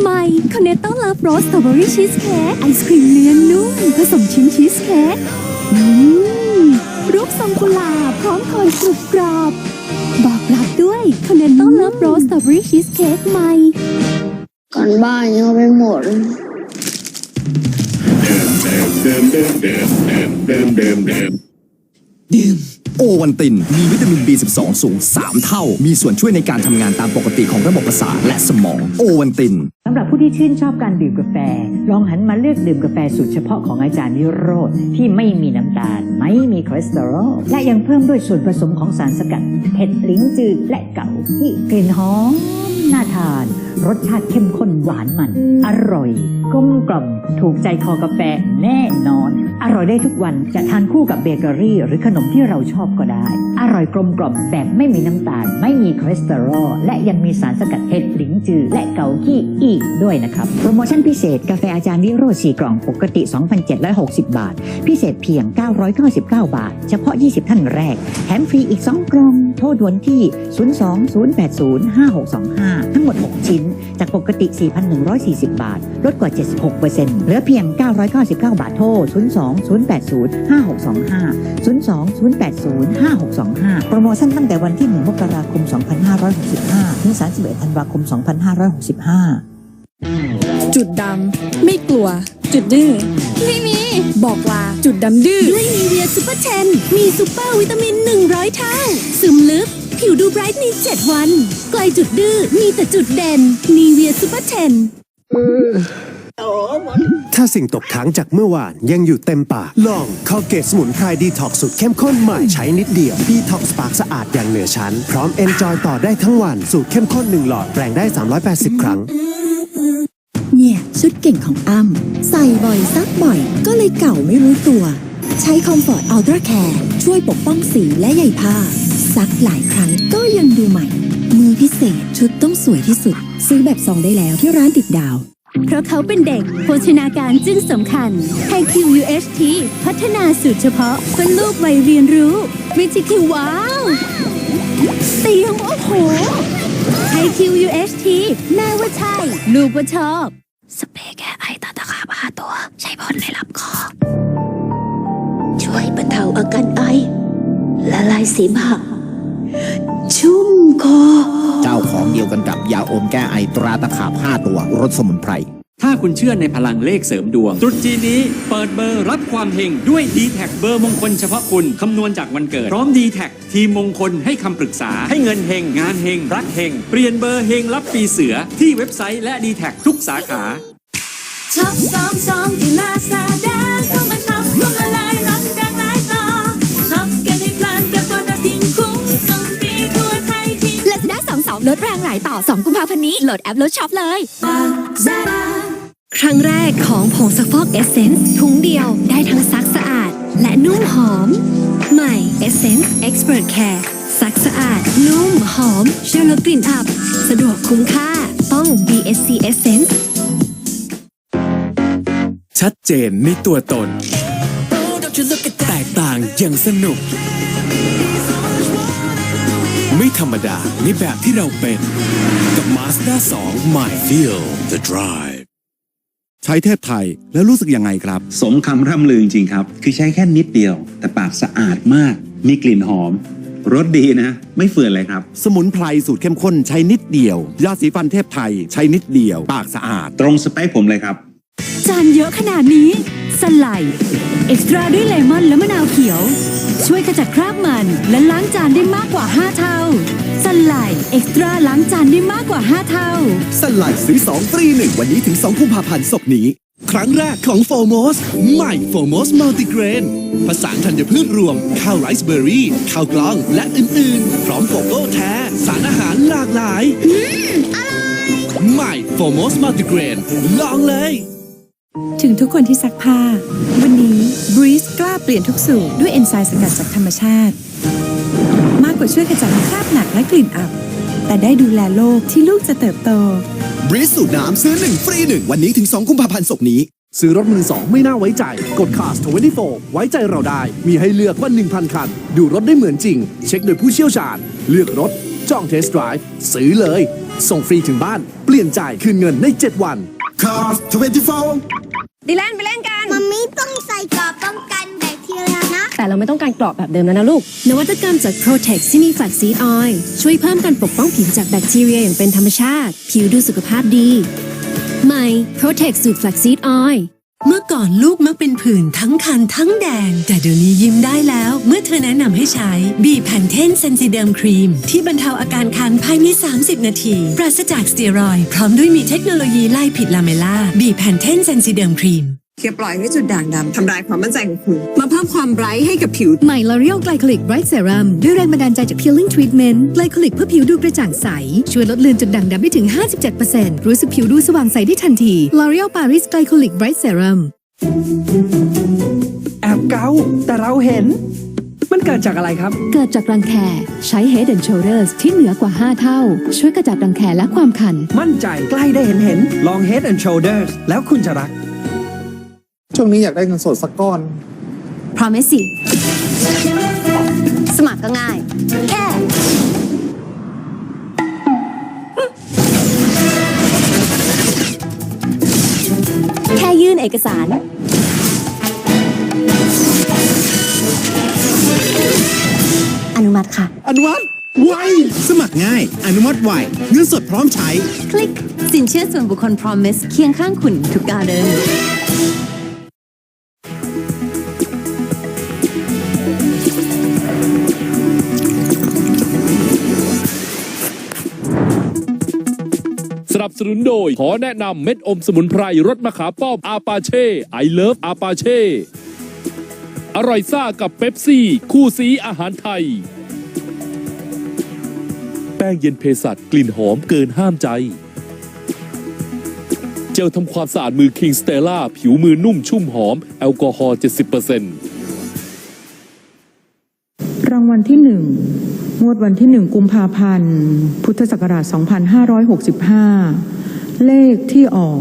ใหม่คอนเนตต้าลาฟรสสตรอเบอรี่ชีสเค้กไอศครีมเนื้อนุ่มผสมชิ้นชีสเค้กอืมรูปทรงกุหลาบพร้อมโคนกรุบกรอบ บอกรับด้วยคอนเนตต้าลาฟรสสตรอเบอรี่ชีสเค้กใหม่กันบ้านยังไปหมด โอวันติน มีวิตามิน B12 สูง 3 เท่า มีส่วนช่วยในการทำงานตามปกติของระบบประสาทและสมองโอวันตินสำหรับผู้ที่ชื่นชอบการดื่มกาแฟ ลองหันมาเลือกดื่มกาแฟสูตรเฉพาะของอาจารย์วิโรธที่ไม่มีน้ำตาล ไม่มีคอเลสเตอรอลและยังเพิ่มด้วยส่วนผสมของสารสกัดเผ็ดลิ้นจืดและเก่าที่กลิ่นหอมน่าทาน รสชาติเข้มข้นหวานมัน อร่อยกลมกล่อมถูกใจคอกาแฟแน่นอน อร่อยได้ทุกวันจะทานคู่กับเบเกอรี่ หรือขนมที่เราชอบก็ได้ อร่อยกลมกล่อมแบบไม่มีน้ำตาล ไม่มีคอเลสเตอรอลและยังมีสารสกัดเห็ดหลิงจือ และเกากี้อีกด้วยนะครับ โปรโมชั่นพิเศษกาแฟอาจารย์วิโรจน์4กล่องปกติ 2,760 บาท พิเศษเพียง 999 บาท เฉพาะ 20 ท่านแรกแถมฟรีอีก 2 กล่อง โทรด่วนที่ 020805625 ทั้งหมด 6 ชิ้นจากปกติ 4,140 บาท ลดกว่า 76%เหลือเพียง 999 บาทโทร 020805625 020805625 โปรโมชั่นตั้งแต่วันที่ 1 มกราคม 2565 ถึง 31 ธันวาคม 2565 จุดดำไม่กลัว จุดดื้อไม่มี บอกลาจุดดำดื้อด้วยนีเวียซูเปอร์เทนมีซูเปอร์วิตามิน 100 เท่า ซึมลึก ผิวดูไบรท์ใน 7 วัน ไกลจุดดื้อ มีแต่จุดเด่น นีเวียซูเปอร์เทน ถ้าสิ่งตกค้างจากเมื่อวานยังอยู่เต็มปาก ลองคอเกตสมุนไพรดีท็อกสุดเข้มข้นใหม่ใช้นิดเดียวดีท็อกปากสะอาดอย่างเหนือชั้น พร้อมเอนจอยต่อได้ทั้งวัน สูตรเข้มข้น1หลอดแปลงได้ 380 ครั้ง เนี่ยชุดเก่งของอ้ำใส่บ่อยซักบ่อย ก็เลยเก่าไม่รู้ตัว ใช้คอมฟอร์ตอัลตร้าแคร์ช่วยปกป้องสีและใยผ้า ซักหลายครั้งก็ยังดูใหม่ มือพิเศษชุดต้องสวยที่สุด ซื้อแบบซองได้แล้วที่ร้านติดดาว เพราะเขาเป็นเด็กโภชนาการจึงสำคัญไฮคิว UHT พัฒนาสูตรเฉพาะเพื่อลูกวัยเรียนรู้วิจิคิวว้าวเตียงโอ้โหไฮคิว UHT แม่ว่าใช่ ลูกว่าชอบ สเปรย์แก้ไอตาตะขาบห้าตัว ใช้พ่นในลำคอ ช่วยบรรเทาอาการไอละลายเสมหะชุ่ม คอ เจ้าของเดียวกันกับยาอมแก้ไอตราตะขาบ5ตัวรสสมุนไพร ถ้าคุณเชื่อในพลังเลขเสริมดวงตรุษจีนนี้เปิดเบอร์รับความเฮงด้วย d t แทเบอร์มงคลเฉพาะคุณ คำนวณจากวันเกิด พร้อม d t แททีมมงคลให้คำปรึกษา ให้เงินเฮงงานเฮงรักเฮงเปลี่ยนเบอร์เฮงรับปีเสือที่เว็บไซต์และ d t แททุกสาขาชอบซ้อมซ้อมที่ลาซาด้า ลดแรงหลายต่อ 2 กุมภาพันธ์นี้โหลดแอปลดช็อปเลยลาซาด้าครั้งแรกของผงซักฟอกเอเซนส์ถุงเดียวได้ทั้งซักสะอาด และนุ่มหอม ใหม่ Essence Expert Care ซักสะอาด นุ่มหอมเชื่อลดกลิ่นอับ สะดวกคุ้มค่า ต้อง BSC Essence ชัดเจนในตัวตน แตกต่างอย่างสนุกไม่ ธรรมดาในแบบที่เราเป็น กับ Mazda 2 My Feel the Drive ใช้เทพไทยแล้วรู้สึกยังไงครับ สมคำร่ำลือจริงๆครับ คือใช้แค่นิดเดียว แต่ปากสะอาดมาก มีกลิ่นหอมรสดีนะ ไม่เฟื่อนเลยครับ สมุนไพรสูตรเข้มข้นใช้นิดเดียว ยาสีฟันเทพไทยใช้นิดเดียว ปากสะอาด ตรงสเปคผมเลยครับ จานเยอะขนาดนี้ สไลด์เอ็กซ์ตร้าด้วยเลมอนและมะนาวเขียว ช่วยขจัดคราบมันและล้างจานได้มากกว่า 5 เท่าสไลด์เอ็กซ์ตร้าล้างจานได้มากกว่า 5 เท่าสลัดซื้อ2ฟรี1 วันนี้ถึง2กุมภาพันธ์ศกนี้ ครั้งแรกของโฟโมสใหม่โฟโมสมัลติเกรนผสานธัญพืชรวม ข้าวไรซ์เบอร์รี่ ข้าวกล้อง และอื่นๆ พร้อมโกโก้แท้ สารอาหารหลากหลายใหม่โฟโมสมัลติเกรนลองเลย ถึงทุกคนที่ซักผ้า วันนี้ Breeze กล้าเปลี่ยนทุกสูตรด้วยเอนไซม์สกัดจากธรรมชาติ มากกว่าช่วยขจัดคราบหนักและกลิ่นอับ แต่ได้ดูแลโลกที่ลูกจะเติบโตบริสสูตรน้ำซื้อ1ฟรี1วันนี้ถึง 2 กุมภาพันธ์ศกนี้ ซื้อรถมือสองไม่น่าไว้ใจ กด Cars 24 ไว้ใจเราได้ มีให้เลือกกว่า 1,000 คัน ดูรถได้เหมือนจริง เช็คโดยผู้เชี่ยวชาญ เลือกรถจ้องเทสต์ไดรฟ์ซื้อเลย ส่งฟรีถึงบ้าน เปลี่ยนจ่ายคืนเงินใน 7 วัน Cars 24 ดีแลนไปเล่นกัน มัมมี่ต้องใส่กรอบป้องกันแบคทีเรียนะ แต่เราไม่ต้องการกรอบแบบเดิมแล้วนะลูก นวัตกรรมจาก Protex ที่มี Flaxseed Oil ช่วยเพิ่มการปกป้องผิวจากแบคทีเรียอย่างเป็นธรรมชาติ ผิวดูสุขภาพดี ใหม่ Protex สูตร Flaxseed Oil เมื่อก่อนลูกมักเป็นผื่นทั้งคันทั้งแดง แต่เดี๋ยวนี้ยิ้มได้แล้ว เมื่อเธอแนะนำให้ใช้บีแพนเทนเซนซิเดิมครีม ที่บรรเทาอาการคันภายใน 30 นาที ปราศจากสเตียรอยด์พร้อมด้วยมีเทคโนโลยีไล่ผิดลาเมล่าบีแพนเทนเซนซิเดิมครีม อย่าปล่อยให้จุดด่างดำทำลายความมั่นใจของคุณ มาเพิ่มความไบรท์ให้กับผิว ใหม่ L'Oreal Glycolic Bright Serum ด้วยแรงบันดาลใจจาก Peeling Treatment Glycolic เพื่อผิวดูกระจ่างใส ช่วยลดเลือนจุดด่างดำได้ถึง 57%รู้สึกผิวดูสว่างใสได้ทันที L'Oreal Paris Glycolic Bright Serum แอบเกาแต่เราเห็น มันเกิดจากอะไรครับ เกิดจากรังแค ใช้ Head and Shoulders ที่เหนือกว่า 5 เท่า ช่วยกระจัดรังแคและความคัน มั่นใจใกล้ได้เห็นเห็นลอง Head and Shoulders แล้วคุณจะรัก ช่วงนี้อยากได้เงินสดสักก้อน Promise สิสมัครก็ง่าย แค่ แค่ยื่นเอกสาร อนุมัติค่ะ อนุมัติไวสมัครง่าย อนุมัติไวเงินสดพร้อมใช้ คลิก สินเชื่อส่วนบุคคล Promise เคียงข้างคุณทุกก้าวเดิน นับสนุนโดย ขอแนะนำเม็ดอมสมุนไพรรสมะขามป้อมอาปาเช่ไอเลิฟอาปาเช่อร่อยซ่ากับเป๊ปซี่ คู่สีอาหารไทย แป้งเย็นเพสัตกลิ่นหอมเกินห้ามใจ เจลทำความสะอาดมือคิงสเตล่าผิวมือนุ่มชุ่มหอม แอลกอฮอล์70%รางวัลที่หนึ่ง งวดวันที่หนึ่งกุมภาพันธ์ พุทธศักราช 2565 เลขที่ออก